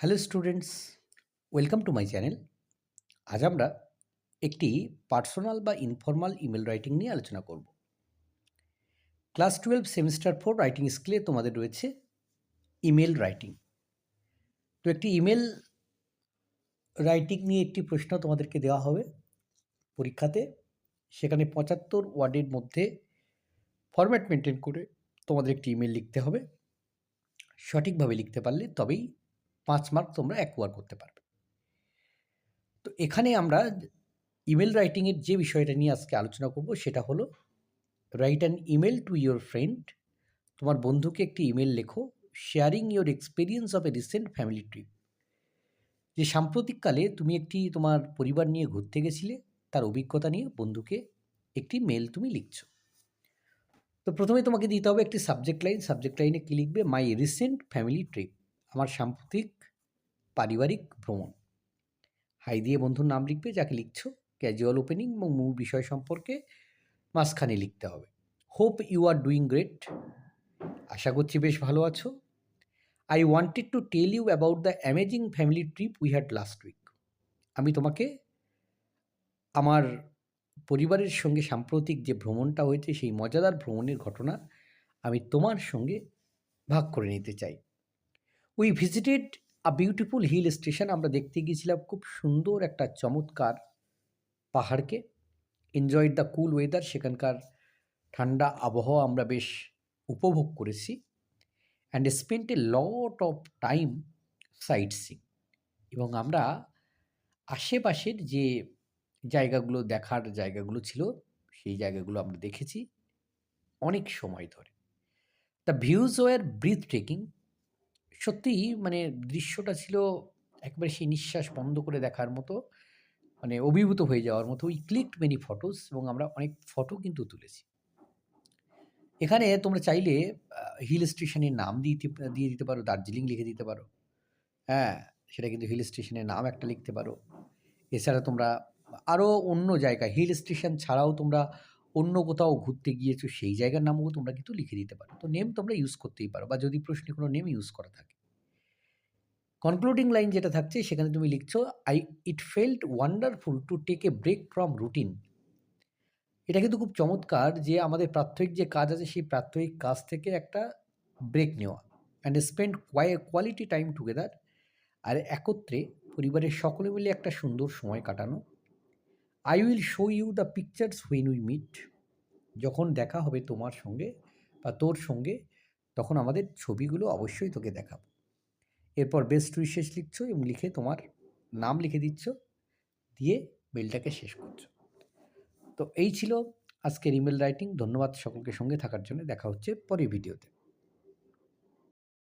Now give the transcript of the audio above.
Hello students, welcome to my channel. আজ আমরা একটি পার্সোনাল বা ইনফর্মাল ইমেল রাইটিং নিয়ে আলোচনা করব। Class twelve semester four writing স্কিলে তোমাদের রয়েছে ইমেল রাইটিং। তো একটি ইমেল রাইটিং নিয়ে একটি প্রশ্ন তোমাদেরকে দেওয়া হবে পরীক্ষাতে। সেখানে পঁচাত্তর ওয়ার্ডের মধ্যে ফরম্যাট মেনটেন করে তোমাদের একটি ইমেল লিখতে হবে। সঠিকভাবে লিখতে পারলে তবেই পাঁচ মার্ক তোমরা অ্যাকোয়ার করতে পারবে। তো এখানে আমরা ইমেল রাইটিংয়ের যে বিষয়টা নিয়ে আজকে আলোচনা করব, সেটা হলো write an email to your friend তোমার বন্ধুকে একটি ইমেল লেখো sharing your experience of a recent family trip যে সাম্প্রতিককালে তুমি একটি তোমার পরিবার নিয়ে ঘুরতে গেছিলে, তার অভিজ্ঞতা নিয়ে বন্ধুকে একটি মেল তুমি লিখছো। তো প্রথমে তোমাকে দিতে হবে একটি সাবজেক্ট লাইন সাবজেক্ট লাইনে কী লিখবে? মাই রিসেন্ট ফ্যামিলি ট্রিপ আমার সাম্প্রতিক পারিবারিক ভ্রমণ। হাই দিয়ে বন্ধুর নাম লিখবে, যাকে লিখছো ক্যাজুয়াল ওপেনিং এবং মূল বিষয় সম্পর্কে মাঝখানে লিখতে হবে। Hope you are doing great আশা করছি বেশ ভালো আছো। I wanted to tell you about the amazing family trip we had last week আমি তোমাকে আমার পরিবারের সঙ্গে সাম্প্রতিক যে ভ্রমণটা হয়েছে, সেই মজাদার ভ্রমণের ঘটনা আমি তোমার সঙ্গে ভাগ করে নিতে চাই। We visited a beautiful hill station আমরা দেখতে গিয়েছিলাম খুব সুন্দর একটা চমৎকার পাহাড়কে। এনজয়েড দ্য কুল ওয়েদার সেখানকার ঠান্ডা আবহাওয়া আমরা বেশ উপভোগ করেছি। And spent a lot of time sight see এবং আমরা আশেপাশের যে জায়গাগুলো দেখার জায়গাগুলো ছিল, সেই জায়গাগুলো আমরা দেখেছি অনেক সময় ধরে। The views were breathtaking সত্যিই মানে দৃশ্যটা ছিল একবারে সেই নিঃশ্বাস বন্ধ করে দেখার মতো মানে অভিভূত হয়ে যাওয়ার মতো। উই ক্লিকড মেনি ফটোস এবং আমরা অনেক ফটো কিন্তু তুলেছি। এখানে তোমরা চাইলে হিল স্টেশনের নাম দিতে, দিয়ে দিতে পারো, দার্জিলিং লিখে দিতে পারো। হ্যাঁ সেটা কিন্তু হিল স্টেশনের নাম একটা লিখতে পারো। এছাড়া তোমরা আরও অন্য জায়গা হিল স্টেশন ছাড়াও তোমরা অন্য কোথাও ঘুরতে গিয়েছো, সেই জায়গার নামও তোমরা কিন্তু লিখে দিতে পারো। তো নেম তোমরা ইউজ করতেই পারো বা যদি প্রশ্নে কোনো নেম ইউজ করা থাকে। কনক্লুডিং লাইন যেটা থাকছে, সেখানে তুমি লিখছো I it felt wonderful to take a break from routine এটা কিন্তু খুব চমৎকার যে আমাদের প্রাত্যহিক যে কাজ আছে, সেই প্রাত্যহিক কাজ থেকে একটা ব্রেক নেওয়া। And spend quality time together আর একত্রে পরিবারের সকলে মিলে একটা সুন্দর সময় কাটানো। I will show you the pictures when we meet যখন দেখা হবে তোমার সঙ্গে বা তোর সঙ্গে, তখন আমাদের ছবিগুলো অবশ্যই তোকে দেখাবো। এরপর বেস্ট উইশেস লিখছো এবং লিখে তোমার নাম লিখে দিচ্ছ, দিয়ে মেলটাকে শেষ করছ। তো এই ছিল আজকের ইমেল রাইটিং ধন্যবাদ সকলকে সঙ্গে থাকার জন্য। দেখা হচ্ছে পরের ভিডিওতে